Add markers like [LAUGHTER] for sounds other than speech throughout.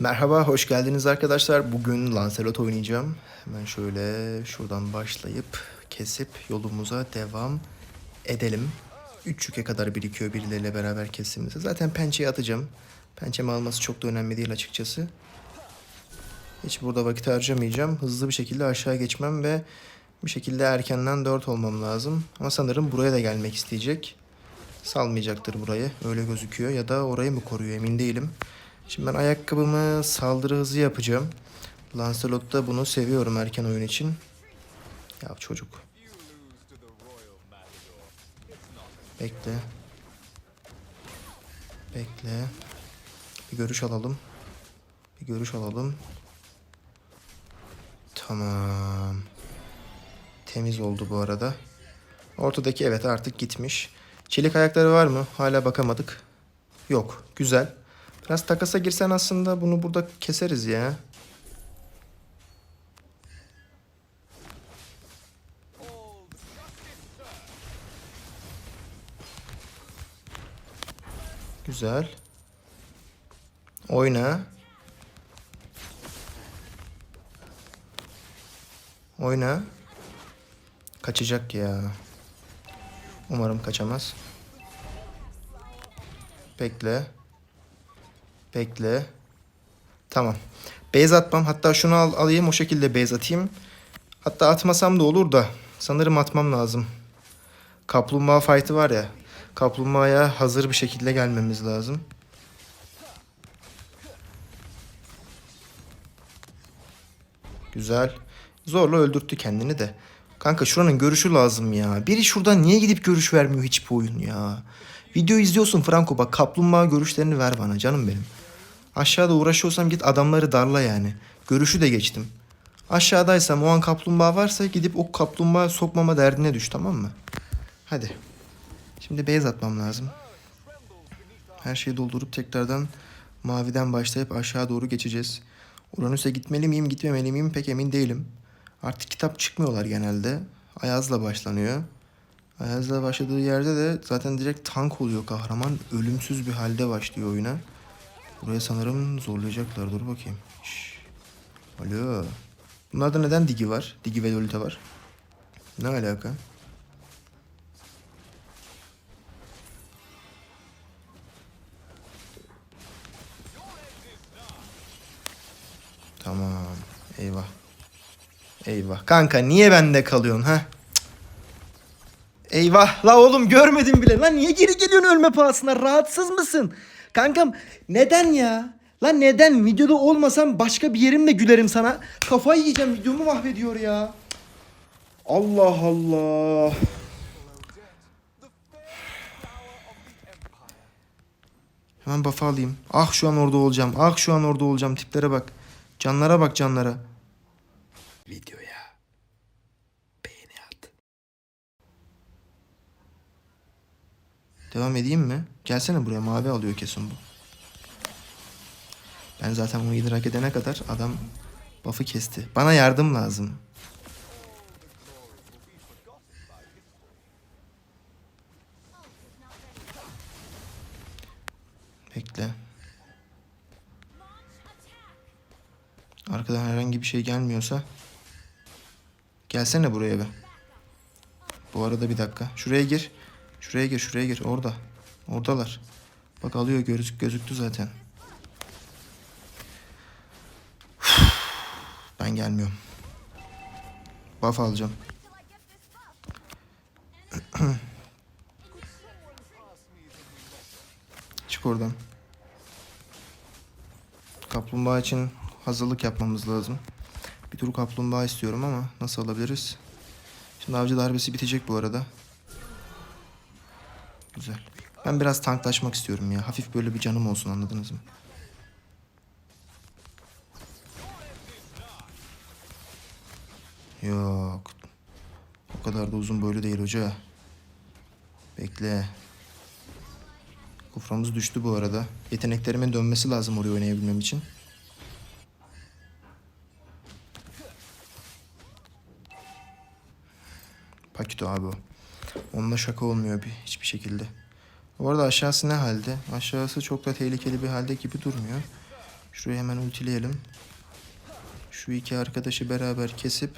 Merhaba, hoş geldiniz arkadaşlar. Bugün Lancelot oynayacağım. Hemen şöyle şuradan başlayıp kesip yolumuza devam edelim. 3 yüke kadar birikiyor birileriyle beraber kesimimize. Zaten pençeyi atacağım. Pençemi alması çok da önemli değil açıkçası. Hiç burada vakit harcamayacağım. Hızlı bir şekilde aşağı geçmem ve bir şekilde erkenden 4 olmam lazım. Ama sanırım buraya da gelmek isteyecek. Salmayacaktır burayı. Öyle gözüküyor. Ya da orayı mı koruyor emin değilim. Şimdi ben ayakkabımı saldırı hızı yapacağım. Lancelot'ta bunu seviyorum erken oyun için. Ya çocuk. Bekle. Bekle. Bir görüş alalım. Bir görüş alalım. Tamam. Temiz oldu bu arada. Ortadaki evet artık gitmiş. Çelik ayakları var mı? Hala bakamadık. Yok. Güzel. Biraz takasa girsen aslında bunu burada keseriz ya. Güzel. Oyna. Oyna. Kaçacak ya. Umarım kaçamaz. Bekle. Bekle. Tamam. Base atmam. Hatta şunu al, alayım o şekilde base atayım. Hatta atmasam da olur da. Sanırım atmam lazım. Kaplumbağa fight'ı var ya. Kaplumbağaya hazır bir şekilde gelmemiz lazım. Güzel. Zorla öldürttü kendini de. Kanka şuranın görüşü lazım ya. Biri şuradan niye gidip görüş vermiyor hiç bu oyun ya. Video izliyorsun Franco bak kaplumbağa görüşlerini ver bana canım benim. Aşağıda uğraşıyorsam git adamları darla yani. Görüşü de geçtim. Aşağıdaysam o an kaplumbağa varsa gidip o kaplumbağa sokmama derdine düş tamam mı? Hadi. Şimdi beyaz atmam lazım. Her şeyi doldurup tekrardan maviden başlayıp aşağı doğru geçeceğiz. Uranüs'e gitmeli miyim gitmemeli miyim pek emin değilim. Artık kitap çıkmıyorlar genelde. Ayaz'la başlanıyor. Ayaz'la başladığı yerde de zaten direkt tank oluyor kahraman. Ölümsüz bir halde başlıyor oyuna. Buraya sanırım zorlayacaklar. Dur bakayım. Şş. Alo. Bunlarda neden Digi var? Digi ve Lolita var. Ne alaka? Tamam. Eyvah. Eyvah. Kanka niye bende kalıyorsun ha? Eyvah. La oğlum görmedim bile. Lan niye geri geliyorsun ölme pahasına? Rahatsız mısın? Kankam neden ya? Lan neden? Videoda olmasam başka bir yerimle gülerim sana. Kafayı yiyeceğim. Videomu mahvediyor ya. Allah Allah. Hemen buff alayım. Ah şu an orada olacağım. Ah şu an orada olacağım. Tiplere bak. Canlara bak canlara. Videoya Devam edeyim mi? Gelsene buraya mavi alıyor kesin bu. Ben zaten onu idrak edene kadar adam buff'ı kesti. Bana yardım lazım. Bekle. Arkadan herhangi bir şey gelmiyorsa gelsene buraya be. Bu arada bir dakika. Şuraya gir. Şuraya gir, şuraya gir. Orada. Oradalar. Bak alıyor gözük gözüktü zaten. Ben gelmiyorum. Buff alacağım. [CLEARS THROAT] Çık oradan. Kaplumbağa için hazırlık yapmamız lazım. Bir tur kaplumbağa istiyorum ama nasıl alabiliriz? Şimdi avcı darbesi bitecek bu arada. Güzel. Ben biraz tanklaşmak istiyorum ya. Hafif böyle bir canım olsun anladınız mı? Yok. O kadar da uzun boylu değil hoca. Bekle. Kuframız düştü bu arada. Yeteneklerimin dönmesi lazım oraya oynayabilmem için. Pakito abi o. Onunla şaka olmuyor bir, hiçbir şekilde. Bu arada aşağısı ne halde? Aşağısı çok da tehlikeli bir halde gibi durmuyor. Şurayı hemen ultileyelim. Şu iki arkadaşı beraber kesip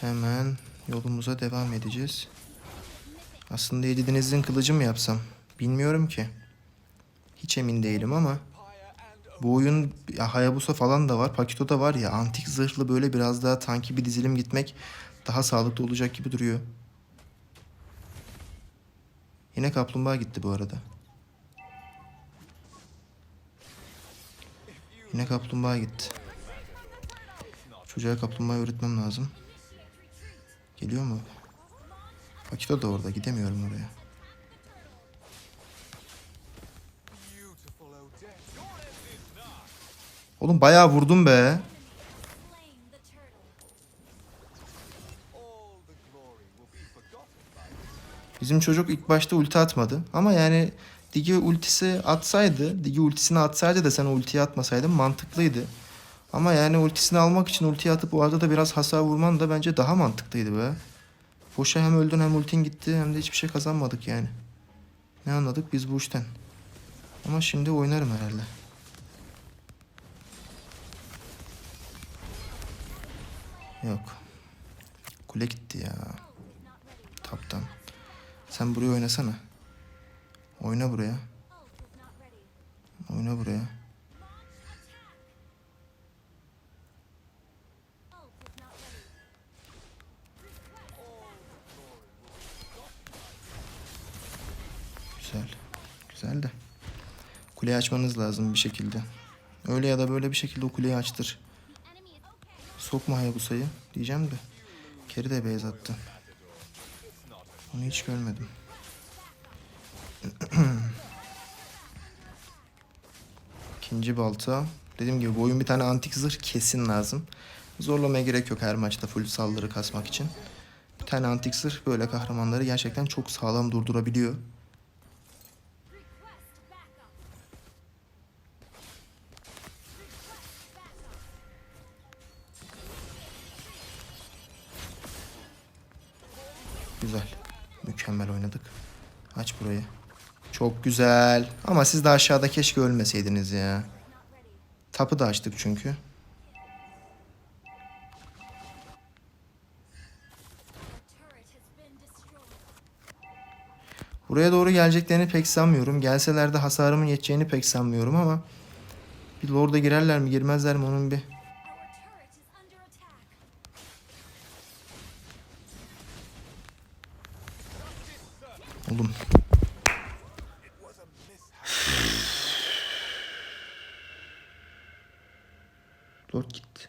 hemen yolumuza devam edeceğiz. Aslında Yedi Deniz'in kılıcı mı yapsam? Bilmiyorum ki. Hiç emin değilim ama bu oyun ya Hayabusa falan da var. Pakito da var ya antik zırhlı böyle biraz daha tanki bir dizilim gitmek daha sağlıklı olacak gibi duruyor. Yine kaplumbağa gitti bu arada. Yine kaplumbağa gitti. Çocuğa kaplumbağa öğretmem lazım. Geliyor mu? Pakito da orada. Gidemiyorum oraya. Oğlum bayağı vurdum be. Bizim çocuk ilk başta ulti atmadı. Ama yani Digi ultisi atsaydı, Digi ultisini atsaydı da sen ultiyi atmasaydın mantıklıydı. Ama yani ultisini almak için ultiyi atıp o arada da biraz hasar vurman da bence daha mantıklıydı be. Boşa hem öldün hem ultin gitti hem de hiçbir şey kazanmadık yani. Ne anladık biz bu işten? Ama şimdi oynarım herhalde. Yok. Kule gitti ya. Taptan. Sen buraya oynasana. Oyna buraya. Oyna buraya. Güzel. Güzel de. Kuleyi açmanız lazım bir şekilde. Öyle ya da böyle bir şekilde o kuleyi açtır. Sokma Hayabusa'yı diyeceğim de. Keri de beyaz attı. Onu hiç görmedim. [CLEARS THROAT] İkinci balta. Dediğim gibi bu oyun bir tane antik zırh kesin lazım. Zorlamaya gerek yok her maçta full saldırı kasmak için. Bir tane antik zırh böyle kahramanları gerçekten çok sağlam durdurabiliyor. Güzel. Mükemmel oynadık. Aç burayı. Çok güzel. Ama siz de aşağıda keşke ölmeseydiniz ya. Tapı da açtık çünkü. Buraya doğru geleceklerini pek sanmıyorum. Gelseler de hasarımın yeteceğini pek sanmıyorum ama bir Lord'a girerler mi girmezler mi onun bir Oğlum. Lord gitti.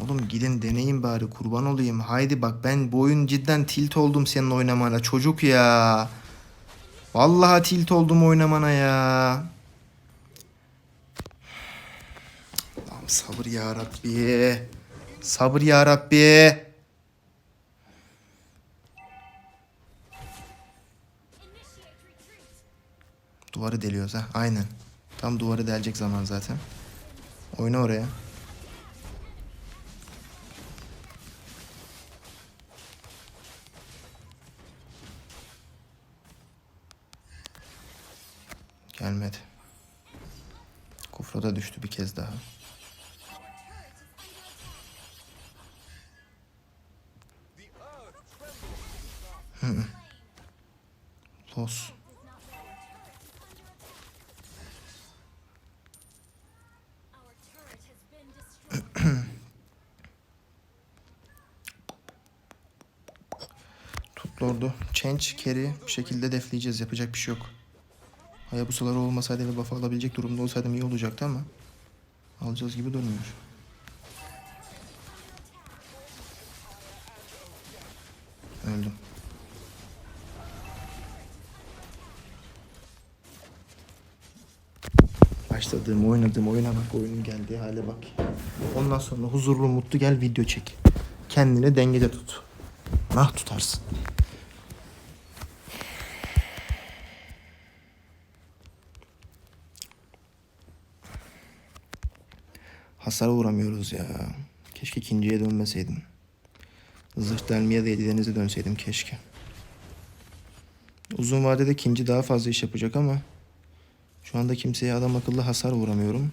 Oğlum gidin deneyin bari kurban olayım. Haydi bak ben bu oyun cidden tilt oldum senin oynamana çocuk ya. Vallahi tilt oldum oynamana ya. Allah'ım sabır ya Rabbi. Sabır ya Rabbi. Duvarı deliyoruz ha. Aynen. Tam duvarı delecek zaman zaten. Oyna oraya. Gelmedi. Kufra da düştü bir kez daha. Lord'u. Change, carry bir şekilde defleyeceğiz. Yapacak bir şey yok. Hayabusaları olmasaydı ve buff alabilecek durumda olsaydım iyi olacaktı ama alacağız gibi durmuyor. Öldüm. Başladığım, oynadığım oyuna bak, oyunun geldiği hale bak. Ondan sonra huzurlu, mutlu gel video çek. Kendini dengede tut. Nah tutarsın. Hasara uğramıyoruz ya. Keşke ikinciye dönmeseydim. Zırh delmeye de yedi denize dönseydim keşke. Uzun vadede ikinci daha fazla iş yapacak ama Şu anda kimseye adam akıllı hasar vuramıyorum.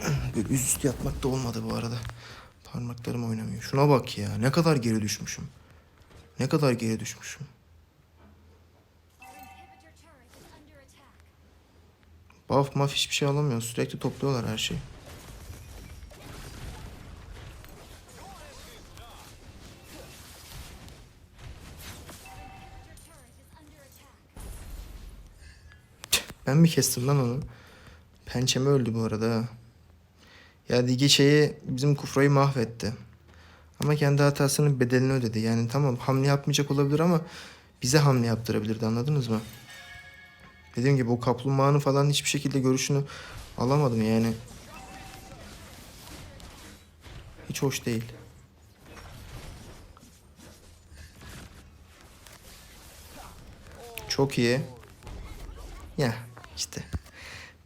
[CLEARS THROAT] Böyle üst üste yatmak da olmadı bu arada. Parmaklarım oynamıyor. Şuna bak ya. Ne kadar geri düşmüşüm. Ne kadar geri düşmüşüm. Buff maf hiçbir şey alamıyor. Sürekli topluyorlar her şeyi. Ben mi kestim lan onu? Pençeme öldü bu arada. Ya Digi şeyi bizim Kufra'yı mahvetti. Ama kendi hatasının bedelini ödedi. Yani tamam hamle yapmayacak olabilir ama bize hamle yaptırabilirdi anladınız mı? Dediğim gibi o kaplumbağanın falan hiçbir şekilde görüşünü alamadım yani. Hiç hoş değil. Çok iyi. Ya işte.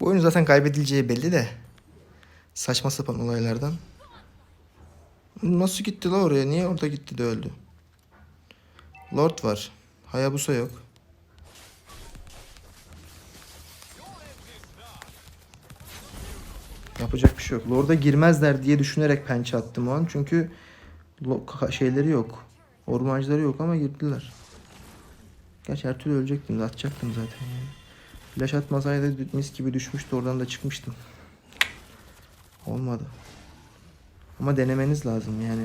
Bu oyun zaten kaybedileceği belli de. Saçma sapan olaylardan. Nasıl gitti la oraya? Niye orada gitti de öldü? Lord var. Hayabusa yok. Yapacak bir şey yok. Lord'a girmezler diye düşünerek pençe attım o an. Çünkü şeyleri yok. Ormancıları yok ama girdiler. Gerçi her türlü ölecektim. Atacaktım zaten yani. Flash atmasaydı mis gibi düşmüştü. Oradan da çıkmıştım. Olmadı. Ama denemeniz lazım yani.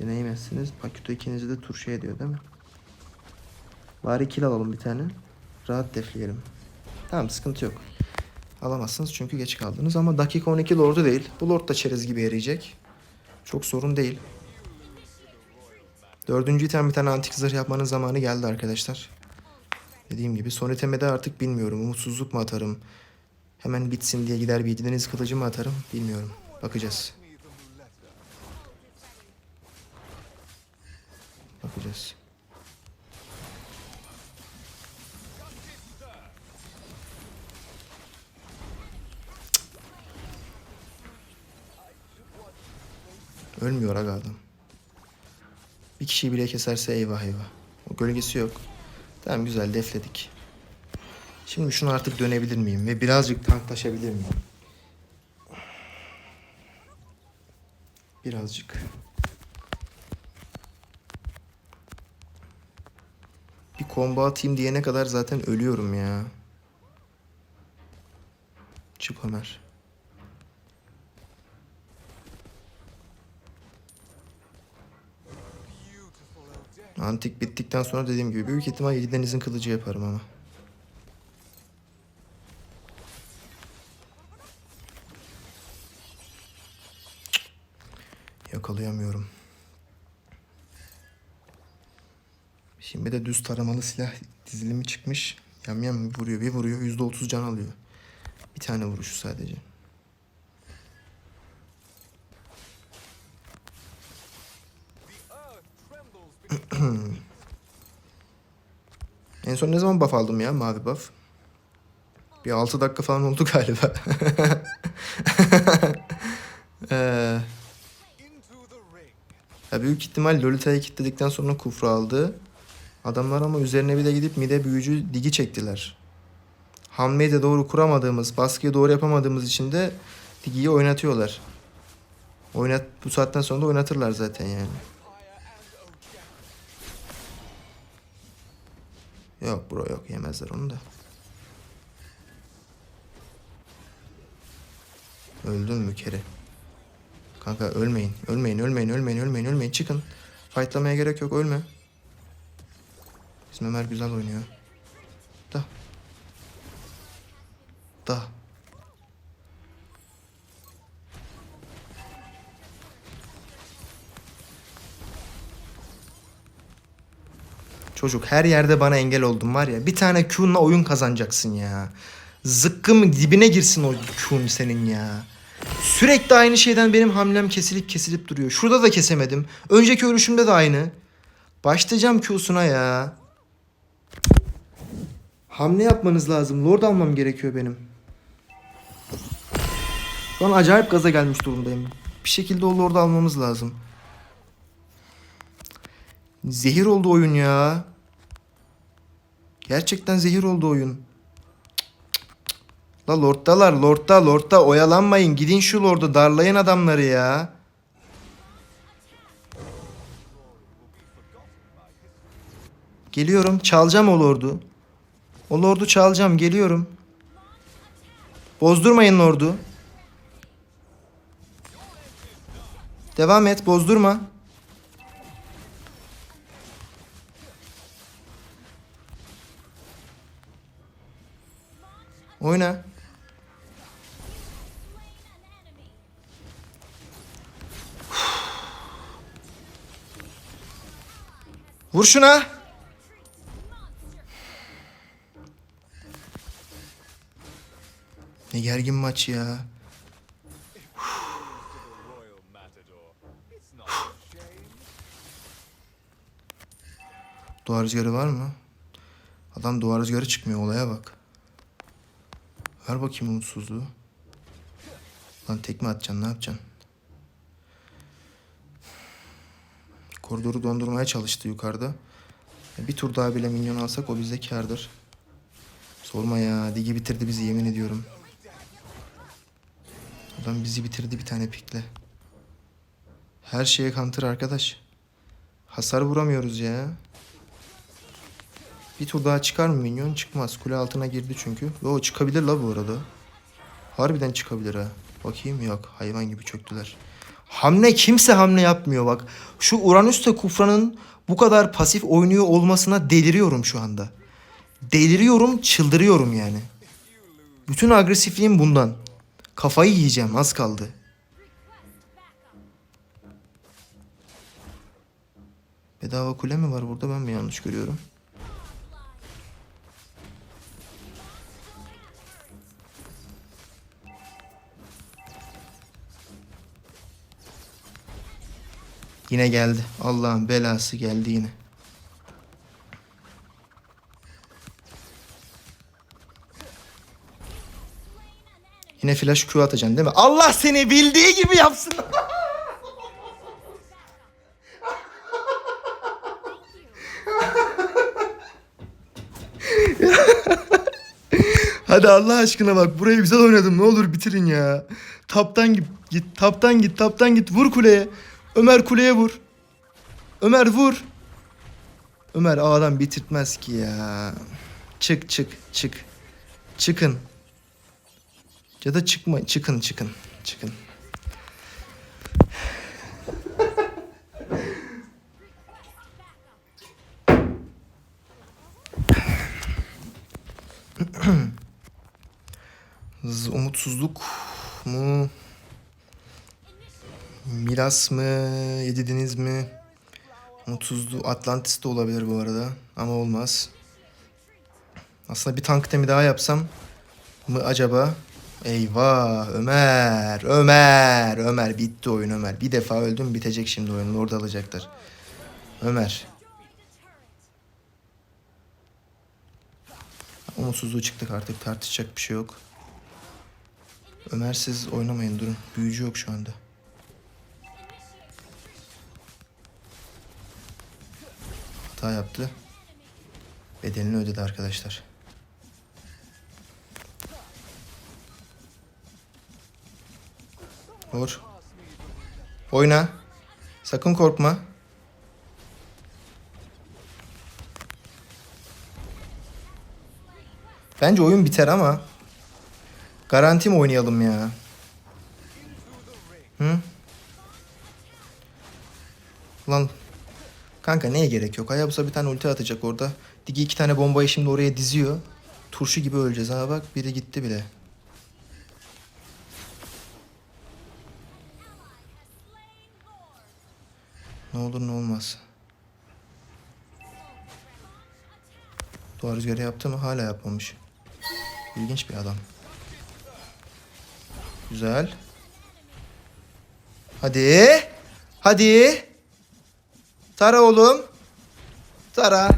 Deneyemezsiniz. Pakuto ikinizi de turşu ediyor değil mi? Bari kill alalım bir tane. Rahat defleyelim. Tamam sıkıntı yok. Alamazsınız çünkü geç kaldınız ama dakika 12 lordu değil. Bu lord da çerez gibi eriyecek. Çok sorun değil. Dördüncü item bir tane antik zırh yapmanın zamanı geldi arkadaşlar. Dediğim gibi son iteme de artık bilmiyorum. Umutsuzluk mu atarım? Hemen bitsin diye gider bir deniz kılıcı mı atarım? Bilmiyorum. Bakacağız. Bakacağız. Ölmüyor aga adam. Bir kişiyi bile keserse eyvah eyvah. O gölgesi yok. Tamam güzel defledik. Şimdi şunu artık dönebilir miyim ve birazcık tanklaşabilir miyim? Birazcık. Bir combo atayım diyene kadar zaten ölüyorum ya. Çık Ömer. Antik bittikten sonra dediğim gibi büyük ihtimal Yedideniz'in kılıcı yaparım ama. Yakalayamıyorum. Şimdi de düz taramalı silah dizilimi çıkmış. Yam yam vuruyor bir vuruyor yüzde otuz can alıyor. Bir tane vuruşu sadece. [CLEARS THROAT] En son ne zaman buff aldım ya mavi buff? Bir 6 dakika falan oldu [LAUGHS] galiba. [LAUGHS] Ee, ya büyük ihtimal Lolita'yı kilitledikten sonra kufra aldı. Adamlar ama üzerine bir de gidip mide büyücü digi çektiler. Hamleyi de doğru kuramadığımız, baskıyı doğru yapamadığımız için de digiyi oynatıyorlar. Oynat bu saatten sonra da oynatırlar zaten yani. Yok bro yok yemezler onu da. Öldün mü kere? Kanka ölmeyin. Ölmeyin, ölmeyin, ölmeyin, ölmeyin, ölmeyin. Çıkın. Fightlamaya gerek yok, ölme. Bizim Ömer güzel oynuyor. Da. Da. Çocuk her yerde bana engel oldun var ya. Bir tane Q'nla oyun kazanacaksın ya. Zıkkım dibine girsin o Q'un senin ya. Sürekli aynı şeyden benim hamlem kesilip kesilip duruyor. Şurada da kesemedim. Önceki ölüşümde de aynı. Başlayacağım Q'suna ya. Hamle yapmanız lazım. Lord almam gerekiyor benim. Şu an acayip gaza gelmiş durumdayım. Bir şekilde o Lord'u almamız lazım. Zehir oldu oyun ya. Gerçekten zehir oldu oyun. La lorddalar lordda lordda oyalanmayın. Gidin şu lordu darlayın adamları ya. Geliyorum çalacağım o lordu. O lordu çalacağım geliyorum. Bozdurmayın lordu. Devam et bozdurma. Oyna. Vur şuna. Ne gergin maç ya. Duvar rüzgarı var mı? Adam duvar rüzgarı çıkmıyor olaya bak. Ver bakayım umutsuzluğu. Lan tekme atacaksın ne yapacaksın? Koridoru dondurmaya çalıştı yukarıda. Bir tur daha bile minyon alsak o bize kardır. Sorma ya. Digi bitirdi bizi yemin ediyorum. Adam bizi bitirdi bir tane pikle. Her şeye counter arkadaş. Hasar vuramıyoruz ya. Bir tur daha çıkar mı minyon? Çıkmaz. Kule altına girdi çünkü. Yo çıkabilir la bu arada. Harbiden çıkabilir ha. Bakayım yok. Hayvan gibi çöktüler. Hamle kimse hamle yapmıyor bak. Şu Uranüs'te Kufra'nın bu kadar pasif oynuyor olmasına deliriyorum şu anda. Deliriyorum, çıldırıyorum yani. Bütün agresifliğim bundan. Kafayı yiyeceğim az kaldı. Bedava kule mi var burada ben mi yanlış görüyorum? Yine geldi. Allah'ın belası geldi yine. Yine flash Q atacaksın değil mi? Allah seni bildiği gibi yapsın. Hadi Allah aşkına bak burayı güzel oynadım ne olur bitirin ya. Taptan git, git taptan git taptan git vur kuleye. Ömer kuleye vur. Ömer vur. Ömer adam bitirtmez ki ya. Çık çık çık. Çıkın. Ya da çıkma çıkın çıkın çıkın. [CLEARS THROAT] Umutsuzluk mu? Miras mı? Yedidiniz mi? Umutsuzluğu Atlantis de olabilir bu arada. Ama olmaz. Aslında bir tank temi daha yapsam mı acaba? Eyvah Ömer, Ömer, Ömer bitti oyun Ömer. Bir defa öldüm bitecek şimdi oyun. Orada alacaklar. Ömer. Umutsuzluğu çıktık artık tartışacak bir şey yok. Ömer siz oynamayın durun. Büyücü yok şu anda. Hata yaptı. Bedelini ödedi arkadaşlar. Vur. Oyna. Sakın korkma. Bence oyun biter ama garanti oynayalım ya? Kanka neye gerek yok? Hayabusa bir tane ulti atacak orada. Digi iki tane bombayı şimdi oraya diziyor. Turşu gibi öleceğiz ha bak biri gitti bile. Ne olur ne olmaz. Duvar rüzgarı yaptı mı? Hala yapmamış. İlginç bir adam. Güzel. Hadi. Hadi. Tara oğlum. Tara.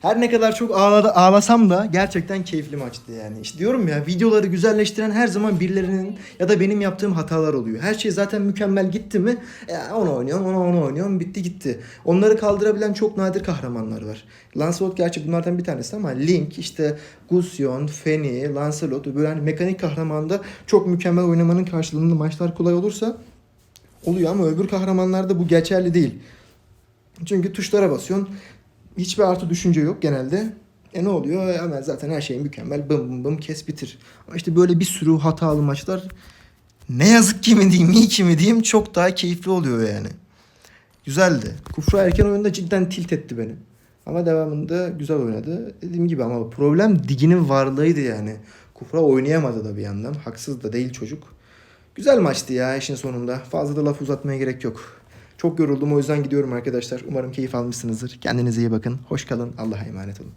Her ne kadar çok ağladı, ağlasam da gerçekten keyifli maçtı yani. İşte diyorum ya videoları güzelleştiren her zaman birilerinin ya da benim yaptığım hatalar oluyor. Her şey zaten mükemmel gitti mi ya onu oynuyorum, onu, onu oynuyorum bitti gitti. Onları kaldırabilen çok nadir kahramanlar var. Lancelot gerçi bunlardan bir tanesi ama Link, işte Gusion, Feni, Lancelot böyle hani mekanik kahramanda çok mükemmel oynamanın karşılığında maçlar kolay olursa oluyor ama öbür kahramanlarda bu geçerli değil. Çünkü tuşlara basıyorsun. Hiçbir artı düşünce yok genelde. E ne oluyor? Hemen zaten her şey mükemmel. Bım bım bım kes bitir. Ama işte böyle bir sürü hatalı maçlar ne yazık ki mi diyeyim, iyi ki mi diyeyim çok daha keyifli oluyor yani. Güzeldi. Kufra erken oyunda cidden tilt etti beni. Ama devamında güzel oynadı. Dediğim gibi ama problem Digi'nin varlığıydı yani. Kufra oynayamadı da bir yandan. Haksız da değil çocuk. Güzel maçtı ya işin sonunda. Fazla da laf uzatmaya gerek yok. Çok yoruldum o yüzden gidiyorum arkadaşlar. Umarım keyif almışsınızdır. Kendinize iyi bakın. Hoş kalın. Allah'a emanet olun.